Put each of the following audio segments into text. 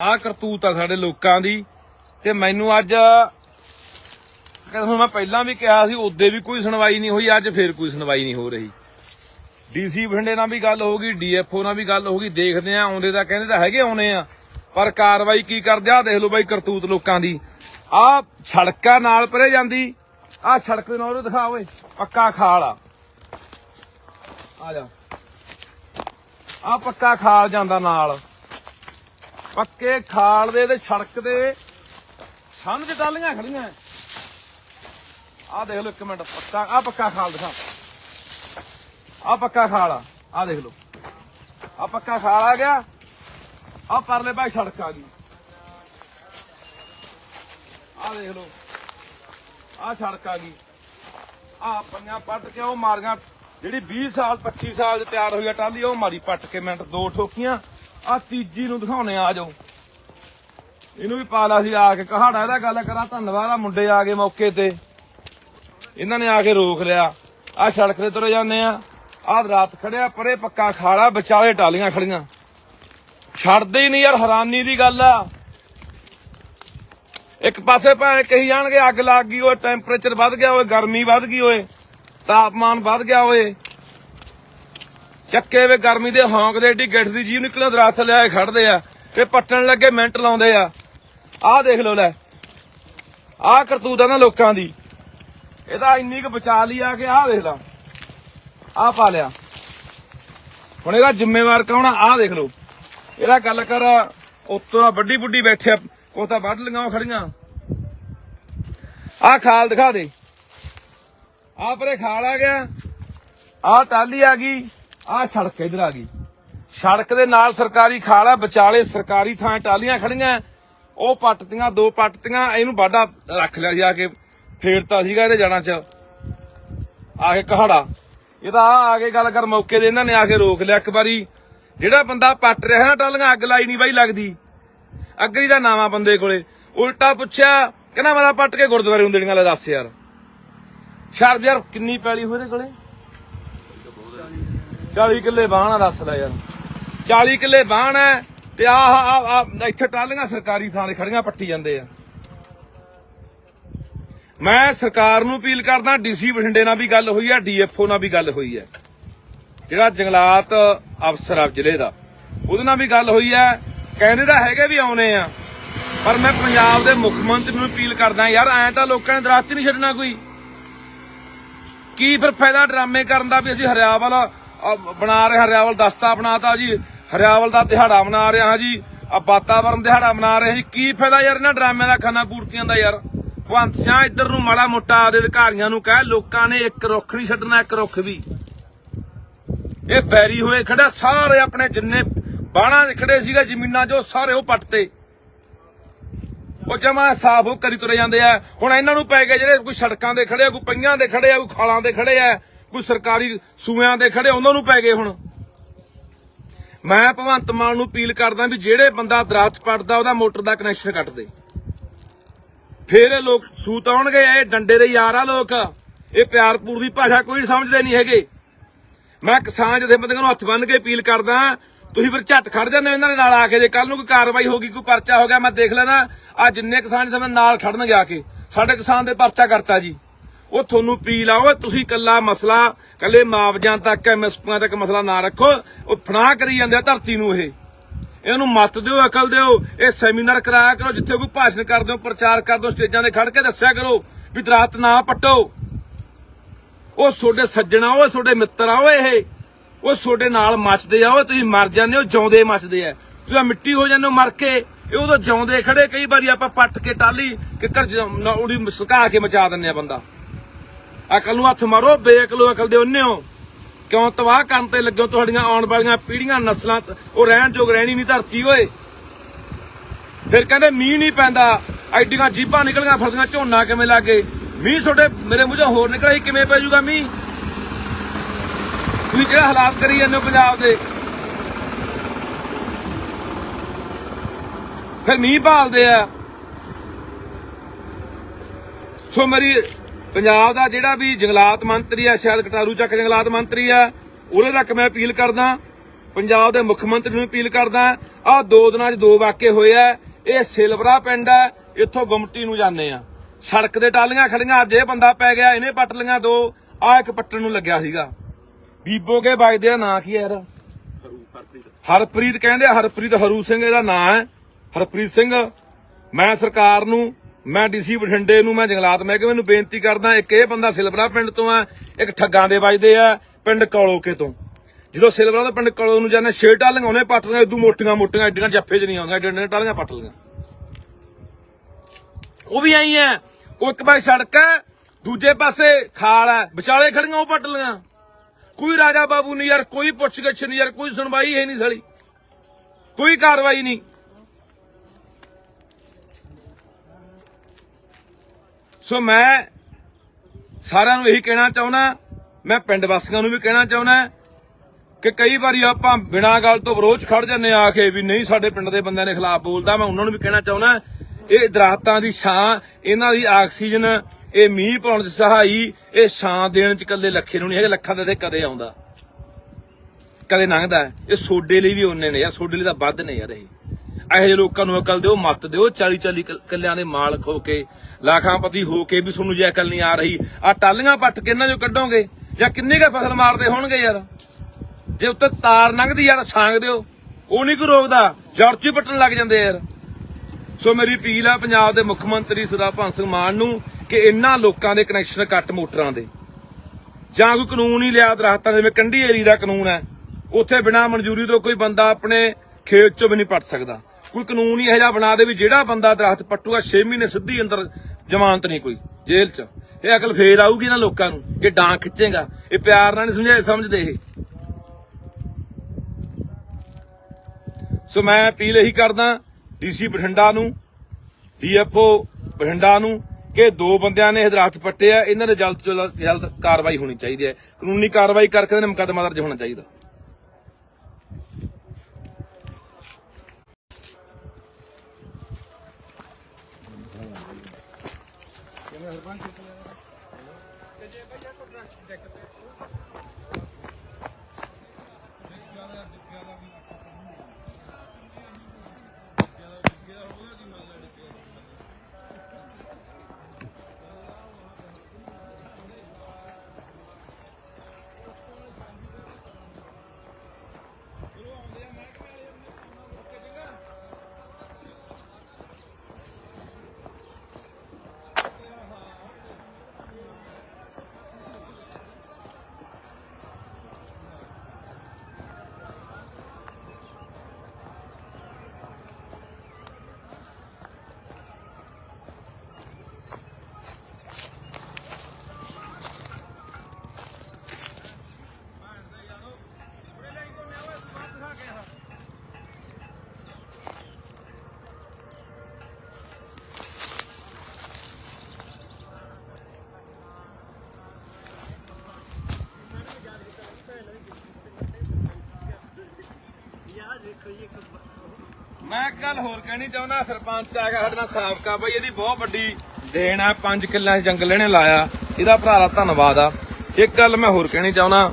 ਆਹ ਕਰਤੂਤ ਆ ਸਾਡੇ ਲੋਕਾਂ ਦੀ ਤੇ ਮੈਨੂੰ ਅੱਜ ਹੁਣ ਮੈਂ ਪਹਿਲਾਂ ਵੀ ਕਿਹਾ ਸੀ ਉਦੋਂ ਵੀ ਕੋਈ ਸੁਣਵਾਈ ਨਹੀਂ ਹੋਈ, ਅੱਜ ਫੇਰ ਕੋਈ ਸੁਣਵਾਈ ਨਹੀਂ ਹੋ ਰਹੀ। ਡੀਸੀ ਬਠਿੰਡੇ ਨਾਲ ਵੀ ਗੱਲ ਹੋ ਗਈ ਡੀਐਫਓ ਨਾਲ ਵੀ ਗੱਲ ਹੋ ਗਈ, ਦੇਖਦੇ ਆ ਆਉਂਦੇ ਤਾਂ ਕਹਿੰਦੇ ਤਾਂ ਹੈਗੇ ਆਉਣੇ ਆ, ਪਰ ਕਾਰਵਾਈ ਕੀ ਕਰਦੇ ਆ ਦੇਖ ਲਓ ਬਾਈ ਕਰਤੂਤ ਲੋਕਾਂ ਦੀ। ਆ ਸੜਕਾਂ ਨਾਲ ਪਰੇ ਜਾਂਦੀ ਆ ਸੜਕ ਦੇ ਨਾਲ ਉਹ ਦਿਖਾ ਓਏ, ਪੱਕਾ ਖਾਲ ਆ। ਆ ਜਾ। ਆ ਪੱਕਾ ਖਾਲ ਜਾਂਦਾ ਨਾਲ। ਪੱਕੇ ਖਾਲ ਦੇ ਤੇ ਸੜਕ ਦੇ। ਸੰਨ ਚ ਟਾਲੀਆਂ ਖੜੀਆਂ। ਆ ਦੇਖ ਲਓ ਇੱਕ ਮਿੰਟ, ਪੱਕਾ ਆ ਪੱਕਾ ਖਾਲ ਦਿਖਾ। ਆ ਪੱਕਾ ਖਾਲ ਆ ਆ ਦੇਖ ਲਓ। ਆ ਪੱਕਾ ਖਾਲ ਆ ਗਿਆ। ਆ ਪਰਲੇ ਭਾਈ ਸੜਕ ਆ ਗਈ। ਆ ਦੇਖ ਲਓ। ਆ ਸੜਕ ਆ ਗਈ। ਆ ਪੰਜਾਂ ਪੱਟ ਕੇ ਉਹ ਮਾਰੀਆਂ। ਜਿਹੜੀ 20 ਸਾਲ 25 ਸਾਲ ਚ ਤਿਆਰ ਹੋਈ ਆ ਟਾਲੀ ਉਹ ਮਾਰੀ ਪੱਟ ਕੇ। ਮਿੰਟ ਦੋ ਠੋਕੀਆਂ। ਆ ਤੀਜੀ ਨੂੰ ਦਿਖਾਉਣੇ ਆ ਜਾਓ। ਇਹਨੂੰ ਵੀ ਪਾ ਲਾ ਸੀ ਆ ਕੇ। ਕਹਾੜਾ ਇਹਦਾ ਗੱਲ ਕਰਾਂ, ਧੰਨਵਾਦ ਆ ਮੁੰਡੇ ਆ ਗਏ ਮੌਕੇ ਤੇ। ਇਹਨਾਂ ਨੇ ਆ ਕੇ ਰੋਕ ਲਿਆ। ਆ ਸੜਕ ਤੇ ਤੁਰੇ ਜਾਂਦੇ ਆ। ਆਹ ਰਾਤ ਖੜਿਆ, ਪਰੇ ਪੱਕਾ ਖਾੜਾ, ਵਿਚਾਲੇ ਟਾਲੀਆਂ ਖੜੀਆਂ। ਛੱਡਦੇ ਹੀ ਨਹੀਂ ਯਾਰ, ਹੈਰਾਨੀ ਦੀ ਗੱਲ ਆ। ਇੱਕ ਪਾਸੇ ਭਾਵੇਂ ਕਹੀ ਜਾਣਗੇ, ਅੱਗ ਲੱਗ ਗਈ ਓਏ ਟੈਂਪਰੇਚਰ ਵੱਧ ਗਿਆ ਓਏ, ਗਰਮੀ ਵੱਧ ਗਈ ਓਏ, ਤਾਪਮਾਨ ਵੱਧ ਗਿਆ ਓਏ। ਚੱਕੇ ਵੇ ਗਰਮੀ ਦੇ ਹੌਂਕ ਦੇ ਏਡੀ ਗਿੱਠ ਦੀ ਜੀਵ ਨਿਕਲੇ ਦਰਖਤ ਲਿਆਏ ਖੜਦੇ ਆ, ਤੇ ਪੱਟਣ ਲੱਗੇ ਮਿੰਟ ਲਾਉਂਦੇ ਆ। ਆਹ ਦੇਖ ਲਓ ਲੈ। ਆਹ ਕਰਤੂਤ ਆ ਨਾ ਲੋਕਾਂ ਦੀ। ਇਹਦਾ ਇੰਨੀ ਕੁ ਬਚਾ ਲਈ ਆ ਕਿ ਆਹ ਦੇਖ ਲਾ। ਆਹ ਪਾ ਲਿਆ। ਹੁਣ ਇਹਦਾ ਜ਼ਿੰਮੇਵਾਰ ਕੌਣ ਆ? ਆਹ ਦੇਖ ਲੋ ਇਹਦਾ ਗੱਲ ਕਰ, ਉੱਤੋਂ ਆ ਵੱਡੀ ਬੁੱਢੀ ਬੈਠਿਆ ਉਹ ਤਾਂ ਵੱਢ ਲਈਆਂ ਖੜੀਆਂ। ਆਹ ਖਾਲ ਦਿਖਾ ਦੇ। ਆਹ ਪਰੇ ਖਾਲ ਆ ਗਿਆ। ਆਹ ਟਾਲੀ ਆ ਗਈ। ਆਹ ਸੜਕ ਇਧਰ ਆ ਗਈ। ਸੜਕ ਦੇ ਨਾਲ ਸਰਕਾਰੀ ਖਾਲ ਆ, ਵਿਚਾਲੇ ਸਰਕਾਰੀ ਥਾਂ ਟਾਲੀਆਂ ਖੜੀਆਂ। ਉਹ ਪੱਟਤੀਆਂ, ਦੋ ਪੱਟਤੀਆਂ, ਇਹਨੂੰ ਬਾਡਾ ਰੱਖ ਲਿਆ ਸੀ ਆ ਕੇ, ਫੇਰਤਾ ਸੀਗਾ ਇਹਦੇ ਜਾਣਾ ਚ। ਆ ਕੇ ਕਹਾੜਾ। ਇਹ ਤਾਂ ਆ ਆ ਕੇ ਗੱਲ ਕਰ, ਮੌਕੇ ਦੇ ਇਹਨਾਂ ਨੇ ਆ ਕੇ ਰੋਕ ਲਿਆ ਇੱਕ ਵਾਰੀ। ਜਿਹੜਾ ਬੰਦਾ ਪੱਟ ਰਿਹਾ ਨਾ ਟਾਲੀਆਂ ਅੱਗ ਲਾਈ ਨਹੀਂ ਬਾਈ ਲੱਗਦੀ। ਅੱਗਰੀ ਦਾ ਨਾਵਾ ਬੰਦੇ ਕੋਲੇ। ਉਲਟਾ ਪੁੱਛਿਆ, ਕਹਿੰਦਾ ਮੈਂ ਪੱਟ ਕੇ ਗੁਰਦੁਆਰੇ ਨੂੰ ਦੇਣੀਆਂ ਲੈ ਦੱਸ ਯਾਰ। ਸ਼ਰਬ ਯਾਰ, ਕਿੰਨੀ ਪੈਲੀ ਹੋਏ ਇਹਦੇ ਕੋਲੇ? 40 ਕਿੱਲੇ ਬਾਣ ਦੱਸ ਲੈ ਯਾਰ। 40 ਕਿੱਲੇ ਬਾਣ ਤੇ ਆ ਆ ਇੱਥੇ ਟਾਲੀਆਂ ਸਰਕਾਰੀ ਥਾਂ ਦੇ ਖੜੀਆਂ ਪੱਟੀ ਜਾਂਦੇ ਆ। ਮੈਂ ਸਰਕਾਰ ਨੂੰ ਅਪੀਲ ਕਰਦਾ ਡੀਸੀ ਬਠਿੰਡੇ ਨਾਲ ਵੀ ਗੱਲ ਹੋਈ ਹੈ ਡੀਐਫਓ ਨਾਲ ਵੀ ਗੱਲ ਹੋਈ ਹੈ ਜਿਹੜਾ ਜੰਗਲਾਤ ਅਫਸਰ ਆ ਜ਼ਿਲ੍ਹੇ ਦਾ ਉਹਦੇ ਨਾਲ ਵੀ ਗੱਲ ਹੋਈ ਹੈ ਕਹਿੰਦੇ ਤਾਂ ਹੈਗੇ ਵੀ ਆਉਣੇ ਆ ਪਰ ਮੈਂ ਪੰਜਾਬ ਦੇ ਮੁੱਖ ਮੰਤਰੀ ਨੂੰ ਅਪੀਲ ਕਰਦਾ ਯਾਰ ਐਂ ਤਾਂ ਲੋਕਾਂ ਨੇ ਦਰਖਤ ਹੀ ਨਹੀਂ ਛੱਡਣਾ ਕੋਈ। ਕੀ ਫਿਰ ਫਾਇਦਾ ਡਰਾਮੇ ਕਰਨ ਦਾ ਵੀ ਅਸੀਂ ਹਰਿਆਵਲ ਅਹ, ਬਣਾ ਰਹੇ ਹਰਿਆਵਲ, ਦਸਤਾ ਬਣਾਤਾ ਜੀ। ਹਰਿਆਵਲ ਦਾ ਦਿਹਾੜਾ ਮਨਾ ਰਹੇ ਹਾਂ ਜੀ। ਆ ਵਾਤਾਵਰਨ ਦਿਹਾੜਾ ਮਨਾ ਰਹੇ ਜੀ। ਕੀ ਫਾਇਦਾ ਯਾਰ ਇਹਨਾਂ ਡਰਾਮਿਆਂ ਦਾ, ਖਾਨਾ ਪੂਰਤੀਆਂ ਦਾ ਯਾਰ? ਭਗਵੰਤ ਸਿੰਘ ਇੱਧਰ ਨੂੰ ਮਾੜਾ ਮੋਟਾ ਆਦੇ ਅਧਿਕਾਰੀਆਂ ਨੂੰ ਕਹਿ, ਲੋਕਾਂ ਨੇ ਇੱਕ ਰੁੱਖ ਨਹੀਂ ਛੱਡਣਾ, ਇੱਕ ਰੁੱਖ ਵੀ। ਇਹ ਬੈਰੀ ਹੋਏ ਖੜਾ ਸਾਰੇ ਆਪਣੇ ਜਿੰਨੇ ਬਾਣਾ ਖੜੇ ਸੀਗੇ, ਜ਼ਮੀਨਾਂ ਜੋ ਸਾਰੇ ਉਹ ਪੱਟਤੇ ਉਹ ਜਮਾ ਸਾਫ਼ ਉਹ ਕਰੀ ਤੁਰੇ ਜਾਂਦੇ ਆ। ਹੁਣ ਇਹਨਾਂ ਨੂੰ ਪੈ ਗਏ ਜਿਹੜੇ ਕੋਈ ਸੜਕਾਂ ਦੇ ਖੜੇ ਆ, ਕੋਈ ਪਈਆਂ ਦੇ ਖੜੇ ਆ, ਕੋਈ ਖਾਲਾਂ ਦੇ ਖੜੇ ਆ। ਕੋਈ ਸਰਕਾਰੀ ਸੂਆਂ ਦੇ ਖੜੇ, ਉਹਨਾਂ ਨੂੰ ਪੈ ਗਏ ਹੁਣ। ਮੈਂ ਭਗਵੰਤ ਮਾਨ ਨੂੰ ਅਪੀਲ ਕਰਦਾ ਵੀ ਜਿਹੜੇ ਬੰਦਾ ਦਰਖਤ ਪੜਦਾ, ਉਹਦਾ ਮੋਟਰ ਦਾ ਕਨੈਕਸ਼ਨ ਕੱਟ ਦੇ। ਫੇਰ ਇਹ ਲੋਕ ਸੂਤ ਆਉਣਗੇ, ਇਹ ਡੰਡੇ ਦੇ ਯਾਰ ਆ ਲੋਕ। ਇਹ ਪਿਆਰਪੂਰ ਦੀ ਭਾਸ਼ਾ ਕੋਈ ਸਮਝਦੇ ਨਹੀਂ ਹੈਗੇ। ਮੈਂ ਕਿਸਾਨ ਜਥੇਬੰਦੀਆਂ ਨੂੰ ਹੱਥ ਬੰਨ ਕੇ ਅਪੀਲ ਕਰਦਾ, ਤੁਸੀਂ ਫਿਰ ਝੱਟ ਖੜ ਜਾਂਦੇ ਹੋ ਇਹਨਾਂ ਦੇ ਨਾਲ ਆ ਕੇ, ਜੇ ਕੱਲ ਨੂੰ ਕੋਈ ਕਾਰਵਾਈ ਹੋ ਗਈ, ਕੋਈ ਪਰਚਾ ਹੋ ਗਿਆ, ਮੈਂ ਦੇਖ ਲੈਣਾ। ਆ ਜਿੰਨੇ ਕਿਸਾਨ ਜਥੇਬੰਦੀਆਂ ਨਾਲ ਖੜਨਗੇ ਆ ਕੇ, ਸਾਡੇ ਕਿਸਾਨ ਦੇ ਪਰਚਾ ਕਰਤਾ ਜੀ। ਉਹ ਤੁਹਾਨੂੰ ਅਪੀਲ ਆ ਤੁਸੀਂ ਕੱਲਾ ਮਸਲਾ ਕੱਲੇ ਮੁਆਵਜ਼ਿਆਂ ਤੱਕ ਐਮਐਸਪੀਆਂ ਤੱਕ ਮਸਲਾ ਨਾ ਰੱਖੋ। ਉਹ ਫਨਾ ਕਰੀ ਜਾਂਦੇ ਆ ਧਰਤੀ ਨੂੰ ਇਹ। ਇਹਨਾਂ ਨੂੰ ਮੱਤ ਦਿਓ, ਅਕਲ ਦਿਓ, ਇਹ ਸੈਮੀਨਾਰ ਕਰਾਇਆ ਕਰੋ, ਜਿੱਥੇ ਕੋਈ ਭਾਸ਼ਣ ਕਰਦੇ ਹੋ ਪ੍ਰਚਾਰ ਕਰਦੇ ਹੋ ਸਟੇਜਾਂ ਤੇ ਖੜ ਕੇ ਦੱਸਿਆ ਕਰੋ ਵੀ ਦਰਖਤ ਨਾ ਪੱਟੋ। ਉਹ ਤੁਹਾਡੇ ਸੱਜਣਾ ਓਏ ਤੁਹਾਡੇ ਮਿੱਤਰ ਆ, ਓਏ ਇਹ। ਉਹ ਤੁਹਾਡੇ ਨਾਲ ਮੱਚਦੇ ਆ ਉਹ ਤੁਸੀਂ ਮਰ ਜਾਂਦੇ ਹੋ, ਜਿਉਂਦੇ ਮੱਚਦੇ ਆ। ਤੁਸੀਂ ਮਿੱਟੀ ਹੋ ਜਾਂਦੇ ਹੋ, ਮਰ ਕੇ। ਇਹ ਉਦੋਂ ਜਿਉਂਦੇ ਖੜੇ, ਕਈ ਵਾਰੀ ਆਪਾਂ ਪੱਟ ਕੇ ਟਾਲੀ ਕਿੱਕਰ ਉਹਦੀ ਸੁਕਾ ਕੇ ਮਚਾ ਦਿੰਨੇ ਆ ਬੰਦਾ। ਅਕਲ ਨੂੰ ਹੱਥ ਮਾਰੋ, ਬੇਅਕਲੋ ਅਕਲ ਦੇ ਉਹਨੇ ਹੋ। ਕਿਉਂ ਤਬਾਹ ਕਰਨ ਤੇ ਲੱਗੋ ਤੁਹਾਡੀਆਂ ਆਉਣ ਵਾਲੀਆਂ ਪੀੜ੍ਹੀਆਂ ਨਸਲਾਂ? ਉਹ ਰਹਿਣ ਯੋਗ ਰਹਿਣੀ ਨਹੀਂ ਧਰਤੀ, ਓਏ। ਫਿਰ ਕਹਿੰਦੇ ਮੀਂਹ ਨਹੀਂ ਪੈਂਦਾ। ਐਡੀਆਂ ਜੀਬਾਂ ਨਿਕਲੀਆਂ, ਫਿਰਦੀਆਂ ਝੋਨਾ ਕਿਵੇਂ ਲੱਗੇ? ਮੀਂਹ ਤੁਹਾਡੇ ਮੇਰੇ ਮੂੰਹੋਂ ਹੋਰ ਨਿਕਲਿਆ ਕਿਵੇਂ ਪੈ ਜਾਊਗਾ ਮੀਂਹ? ਤੁਸੀਂ ਜਿਹੜਾ ਹਾਲਾਤ ਕਰੀ ਜਾਂਦੇ ਹੋ ਪੰਜਾਬ ਦੇ? ਫਿਰ ਮੀਂਹ ਭਾਲਦੇ ਆ। ਸੋ ਮੇਰੀ ਪੰਜਾਬ ਦਾ ਜਿਹੜਾ ਵੀ ਜੰਗਲਾਤ ਮੰਤਰੀ ਆ, ਸ਼ਾਇਦ ਕਟਾਰੂ ਚੱਕ ਜੰਗਲਾਤ ਮੰਤਰੀ ਆ, ਉਹਦੇ ਤੱਕ ਮੈਂ ਅਪੀਲ ਕਰਦਾ। ਪੰਜਾਬ ਦੇ ਮੁੱਖ ਮੰਤਰੀ ਨੂੰ ਅਪੀਲ ਕਰਦਾ। ਆ ਦੋ ਦਿਨਾਂ 'ਚ ਦੋ ਵਾਕੇ ਹੋਏ ਆ। ਇਹ ਸਿਲਵਰਾ ਪਿੰਡ ਹੈ ਇੱਥੋਂ ਗੁਮਟੀ ਨੂੰ ਜਾਂਦੇ ਆ। ਸੜਕ ਦੇ ਟਾਲੀਆਂ ਖੜੀਆਂ, ਅੱਜ ਇਹ ਬੰਦਾ ਪੈ ਗਿਆ, ਇਹਨੇ ਪੱਟ ਲੀਆਂ ਦੋ। ਆ ਇੱਕ ਪੱਟਣ ਨੂੰ ਲੱਗਿਆ ਸੀਗਾ। ਬੀਬੋ ਕੇ ਵੱਜਦੇ ਆ, ਨਾਂ ਕੀ ਹੈ ਯਾਰ ਹਰਪ੍ਰੀਤ ਕਹਿੰਦੇ ਹਰਪ੍ਰੀਤ ਹਰੂ ਸਿੰਘ, ਇਹਦਾ ਨਾਂ ਹੈ। ਹਰਪ੍ਰੀਤ ਸਿੰਘ, ਮੈਂ ਸਰਕਾਰ ਨੂੰ ਮੈਂ ਡੀਸੀ ਬਠਿੰਡੇ ਨੂੰ, ਮੈਂ ਜੰਗਲਾਤ ਮਹਿਕਮੇ ਨੂੰ ਬੇਨਤੀ ਕਰਦਾ, ਇੱਕ ਇਹ ਬੰਦਾ ਸਿਲਵਰਾ ਪਿੰਡ ਤੋਂ ਆ, ਇੱਕ ਠੱਗਾਂ ਦੇ ਵੱਜਦੇ ਆ, ਪਿੰਡ ਕੌਲੋਕੇ ਤੋਂ। ਜਦੋਂ ਸਿਲਵਰਾ ਤੋਂ ਪਿੰਡ ਕੌਲੋ ਨੂੰ ਜਾਂਦੇ ਛੇ ਟਾਲੀਆਂ ਉਹਨੇ ਪੱਟ ਲਈਆਂ, ਇਦੋਂ ਮੋਟੀਆਂ ਮੋਟੀਆਂ, ਐਡੀਆਂ ਜੱਫੇ 'ਚ ਨਹੀਂ ਆਉਂਦੀਆਂ, ਐਡੀਆਂ ਐਡੀਆਂ ਟਾਲੀਆਂ ਪੱਟ ਲਈਆਂ। ਉਹ ਵੀ ਆਈ ਐ ਉਹ ਇੱਕ ਪਾਸੇ ਸੜਕ ਹੈ ਦੂਜੇ ਪਾਸੇ ਖਾਲ ਹੈ ਵਿਚਾਲੇ ਖੜੀਆਂ ਉਹ ਪੱਟ ਲਈਆਂ। ਕੋਈ ਰਾਜਾ ਬਾਬੂ ਨਹੀਂ ਯਾਰ, ਕੋਈ ਪੁੱਛਗਿੱਛ ਨਹੀਂ ਯਾਰ, ਕੋਈ ਸੁਣਵਾਈ ਹੈ ਨਹੀਂ ਸਾਲੀ। ਕੋਈ ਕਾਰਵਾਈ ਨਹੀਂ। ਸੋ ਮੈਂ ਸਾਰਿਆਂ ਨੂੰ ਇਹੀ ਕਹਿਣਾ ਚਾਹੁੰਦਾ, ਮੈਂ ਪਿੰਡ ਵਾਸੀਆਂ ਨੂੰ ਵੀ ਕਹਿਣਾ ਚਾਹੁੰਦਾ ਕਿ ਕਈ ਵਾਰੀ ਆਪਾਂ ਬਿਨਾਂ ਗੱਲ ਤੋਂ ਵਿਰੋਧ ਖੜ ਜਾਂਦੇ ਆ ਕੇ ਵੀ ਨਹੀਂ ਸਾਡੇ ਪਿੰਡ ਦੇ ਬੰਦਿਆਂ ਦੇ ਖਿਲਾਫ ਬੋਲਦਾ ਮੈਂ ਉਹਨਾਂ ਨੂੰ ਵੀ ਕਹਿਣਾ ਚਾਹੁੰਦਾ, ਇਹ ਦਰਖਤਾਂ ਦੀ ਛਾਂ, ਇਹਨਾਂ ਦੀ ਆਕਸੀਜਨ, ਇਹ ਮੀਂਹ ਪਾਉਣ 'ਚ ਸਹਾਈ, ਇਹ ਛਾਂ ਦੇਣ 'ਚ ਕੱਲੇ ਲੱਖੇ ਨੂੰ ਨਹੀਂ ਹੈਗੇ, ਲੱਖਾਂ ਦਾ ਤੇ ਕਦੇ ਆਉਂਦਾ। ਕਦੇ ਲੰਘਦਾ, ਇਹ ਸੋਡੇ ਲਈ ਵੀ ਉਹਨੇ ਨੇ, ਯਾਰ ਸੋਡੇ ਲਈ ਤਾਂ ਵੱਧ ਨੇ ਯਾਰ ਇਹ। ਇਹੋ ਜਿਹੇ ਲੋਕਾਂ ਨੂੰ ਅਕਲ ਦਿਓ, ਮੱਤ ਦਿਓ 40 40 ਕਿੱਲਿਆਂ ਦੇ ਮਾਲਕ ਹੋ ਕੇ, ਲੱਖਾਂਪਤੀ ਹੋ ਕੇ ਵੀ ਤੁਹਾਨੂੰ ਜੇ ਅਕਲ ਨਹੀਂ ਆ ਰਹੀ ਆ ਟਾਲੀਆਂ ਪੱਟ ਕੇ ਇਹਨਾਂ ਚੋਂ ਕੱਢੋਗੇ? ਜਾਂ ਕਿੰਨੇ ਕਾ ਫਸਲ ਮਾਰਦੇ ਹੋਣਗੇ ਯਾਰ? ਜੇ ਉੱਤੇ ਤਾਰ ਲੰਘਦੀ ਯਾਰ ਛਾਂਗ ਦਿਓ। ਉਹ ਨਹੀਂ ਕੋਈ ਰੋਕਦਾ, ਜੜ ਪੱਟਣ ਲੱਗ ਜਾਂਦੇ ਯਾਰ। ਸੋ ਮੇਰੀ ਅਪੀਲ ਆ ਪੰਜਾਬ ਦੇ ਮੁੱਖ ਮੰਤਰੀ ਸਰਦਾਰ ਭਗਵੰਤ ਸਿੰਘ ਮਾਨ ਨੂੰ ਕਿ ਇਹਨਾਂ ਲੋਕਾਂ ਦੇ ਕਨੈਕਸ਼ਨ ਕੱਟ ਮੋਟਰਾਂ ਦੇ। ਜਾਂ ਕੋਈ ਕਾਨੂੰਨ ਹੀ ਲਿਆ ਦਰਖਤਾਂ, ਜਿਵੇਂ ਕੰਢੀ ਏਰੀ ਦਾ ਕਾਨੂੰਨ ਹੈ, ਉੱਥੇ ਬਿਨਾਂ ਮਨਜ਼ੂਰੀ ਤੋਂ ਕੋਈ ਬੰਦਾ ਆਪਣੇ ਖੇਤ 'ਚੋਂ ਵੀ ਨਹੀਂ ਪੱਟ ਸਕਦਾ। ਕੋਈ ਕਾਨੂੰਨ ਹੀ ਇਹੋ ਜਿਹਾ ਬਣਾ ਦੇ ਵੀ ਜਿਹੜਾ ਬੰਦਾ ਦਰਖਤ ਪੱਟੂਗਾ 6 ਮਹੀਨੇ ਸਿੱਧੀ ਅੰਦਰ ਜ਼ਮਾਨਤ ਨਹੀਂ ਕੋਈ, ਜੇਲ੍ਹ 'ਚ। ਇਹ ਅਕਲ ਫੇਰ ਆਊਗੀ ਨਾ ਲੋਕਾਂ ਨੂੰ ਕਿ ਡਾਂਗ ਖਿੱਚੇਗਾ। ਇਹ ਪਿਆਰ ਨਾਲ ਨਹੀਂ ਸਮਝਾਏ ਸਮਝਦੇ ਇਹ। ਸੋ ਮੈਂ ਅਪੀਲ ਇਹੀ ਕਰਦਾ ਡੀਸੀ ਬਠਿੰਡਾ ਨੂੰ, ਡੀਐਫਓ ਬਠਿੰਡਾ ਨੂੰ ਕਿ ਦੋ ਬੰਦਿਆਂ ਨੇ ਇਹ ਦਰਖਤ ਪੱਟੇ ਆ, ਇਹਨਾਂ ਦੇ ਜਲਦ ਤੋਂ ਜਲਦ ਜਲਦ ਕਾਰਵਾਈ ਹੋਣੀ ਚਾਹੀਦੀ ਹੈ। ਕਾਨੂੰਨੀ ਕਾਰਵਾਈ ਕਰਕੇ ਇਹਨਾਂ ਨੇ ਮੁਕੱਦਮਾ ਦਰਜ ਹੋਣਾ ਚਾਹੀਦਾ। ਮੈਂ ਇੱਕ ਗੱਲ ਹੋਰ ਕਹਿਣੀ ਚਾਹੁੰਦਾ ਸਰਪੰਚ ਆ ਗਿਆ, ਸਾਡੇ ਨਾਲ ਸਾਬਕਾ ਬਈ, ਇਹਦੀ ਬਹੁਤ ਵੱਡੀ ਦੇਣ ਆ 5 ਕਿੱਲਿਆਂ ਜੰਗਲ ਇਹਨੇ ਲਾਇਆ, ਇਹਦਾ ਭਰਾ ਦਾ ਧੰਨਵਾਦ ਆ। ਇੱਕ ਗੱਲ ਮੈਂ ਹੋਰ ਕਹਿਣੀ ਚਾਹੁੰਦਾ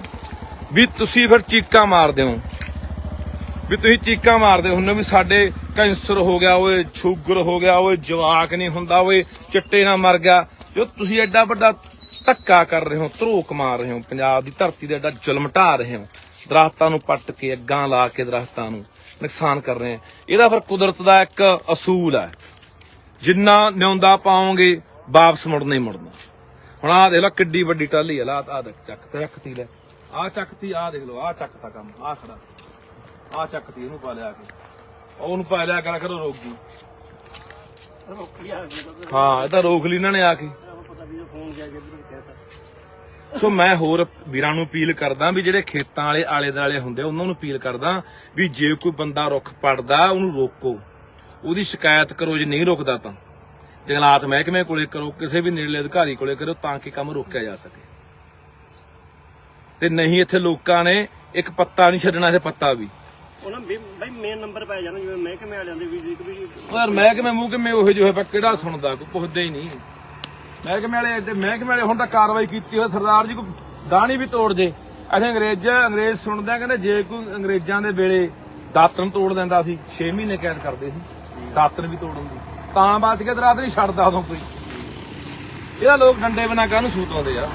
ਵੀ ਤੁਸੀਂ ਫਿਰ ਚੀਕਾਂ ਮਾਰਦੇ ਹੋ, ਵੀ ਤੁਸੀਂ ਚੀਕਾਂ ਮਾਰਦੇ ਹੁੰਦੇ ਹੋ ਵੀ ਸਾਡੇ ਕੈਂਸਰ ਹੋ ਗਿਆ, ਓਏ ਸ਼ੂਗਰ ਹੋ ਗਿਆ, ਓਏ ਜਵਾਕ ਨਹੀਂ ਹੁੰਦਾ, ਓਏ ਚਿੱਟੇ ਨਾਲ ਮਰ ਗਿਆ, ਜੋ ਤੁਸੀਂ ਐਡਾ ਵੱਡਾ ਧੱਕਾ ਕਰ ਰਹੇ ਹੋ, ਧਰੋਕ ਮਾਰ ਰਹੇ ਹੋ, ਪੰਜਾਬ ਦੀ ਧਰਤੀ ਤੇ ਐਡਾ ਜ਼ੁਲਮ ਢਾ ਰਹੇ ਹੋ ਦਰਖਤਾਂ ਨੂੰ ਪੱਟ ਕੇ ਅੱਗਾਂ ਲਾ ਕੇ ਦਰਖਤਾਂ ਨੂੰ ਨੁਕਸਾਨ ਕਰ ਰਹੇ ਆ ਇਹਦਾ ਫਿਰ ਕੁਦਰਤ ਦਾ ਇੱਕ ਅਸੂਲ ਹੈ। ਜਿੰਨਾ ਨਿਉਂਦਾ ਪਾਓਗੇ ਵਾਪਸ ਮੁੜਨਾ ਹੀ ਮੁੜਨਾ। ਹੁਣ ਆਹ ਦੇਖ ਲਓ ਕਿੱਡੀ ਵੱਡੀ ਟਾਲੀ ਆ ਲਾ ਆ ਦੇਖ ਚੱਕ ਤੇ ਰੱਖਤੀ ਲੈ। ਆਹ ਚੱਕਤੀ ਆਹ ਦੇਖ ਲਓ ਆਹ ਚੱਕਤਾ ਕੰਮ ਆਹ ਖੜਾ। ਆਹ ਚੱਕਤੀ ਇਹਨੂੰ ਪਾ ਲਿਆ ਕੇ। ਉਹ ਉਹਨੂੰ ਪਾ ਲਿਆ ਕਰ ਕਰੋ ਆ ਤਾਂ ਹਾਂ ਇਹ ਤਾਂ ਰੋਕ ਲਈ ਇਹਨਾਂ ਨੇ ਆ ਕੇ। ਸੋ ਮੈਂ ਹੋਰ ਵੀਰਾਂ ਨੂੰ ਅਪੀਲ ਕਰਦਾ ਵੀ ਜਿਹੜੇ ਖੇਤਾਂ ਵਾਲੇ ਆਲੇ ਦੁਆਲੇ ਹੁੰਦੇ ਉਹਨਾਂ ਨੂੰ ਅਪੀਲ ਕਰਦਾ ਵੀ ਜੇ ਕੋਈ ਬੰਦਾ ਰੁੱਖ ਪੜਦਾ ਉਹਨੂੰ ਰੋਕੋ। ਉਹਦੀ ਸ਼ਿਕਾਇਤ ਕਰੋ ਜੇ ਨਹੀਂ ਰੁਕਦਾ ਤਾਂ। ਜੰਗਲਾਤ ਮਹਿਕਮੇ ਕੋਲੇ ਕਰੋ ਕਿਸੇ ਵੀ ਨੇੜਲੇ ਅਧਿਕਾਰੀ ਕੋਲੇ ਕਰੋ ਤਾਂ ਕਿ ਕੰਮ ਰੋਕਿਆ ਜਾ ਸਕੇ। ਤੇ ਨਹੀਂ ਇੱਥੇ ਲੋਕਾਂ ਨੇ ਇੱਕ ਪੱਤਾ ਨਹੀਂ ਛੱਡਣਾ ਇੱਥੇ ਪੱਤਾ ਵੀ। ਉਹਨਾਂ ਬਈ ਮੇਨ ਨੰਬਰ ਪੈ ਜਾਣਾ ਜਿਵੇਂ ਮਹਿਕਮੇ ਵਾਲਿਆਂ ਦੇ ਵੀ ਵੀ ਉਹ ਯਾਰ ਮਹਿਕਮੇ ਮੂੰਹ ਕਿਵੇਂ ਉਹੋ ਜਿਹੇ ਹੋਏ ਪਏ ਕਿਹੜਾ ਸੁਣਦਾ ਕੋਈ ਪੁੱਛਦਾ ਹੀ ਨਹੀਂ। ਮਹਿਕਮੇ ਵਾਲੇ ਐਡੇ ਮਹਿਕਮੇ ਵਾਲੇ ਹੁਣ ਤਾਂ ਕਾਰਵਾਈ ਕੀਤੀ ਹੋਈ ਸਰਦਾਰ ਜੀ ਕੋਈ ਦਾਣੀ ਵੀ ਤੋੜ ਜੇ। ਅਸੀਂ ਅੰਗਰੇਜ਼ ਅੰਗਰੇਜ਼ ਸੁਣਦੇ ਕਹਿੰਦੇ ਜੇ ਕੋਈ ਅੰਗਰੇਜ਼ਾਂ ਦੇ ਵੇਲੇ ਦਾਤਨ ਤੋੜ ਦਿੰਦਾ ਸੀ 6 ਮਹੀਨੇ ਕੈਦ ਕਰਦੇ ਸੀ ਦਾਤਨ ਵੀ ਤੋੜ ਦੀ। ਤਾਂ ਬਚ ਕੇ ਦਰਾਤ ਨਹੀਂ ਛੱਡਦਾ ਉਦੋਂ ਕੋਈ। ਇਹਦਾ ਲੋਕ ਡੰਡੇ ਬਿਨਾਂ ਕਾਹਨੂੰ ਸੂਤ ਆਉਂਦੇ ਆ?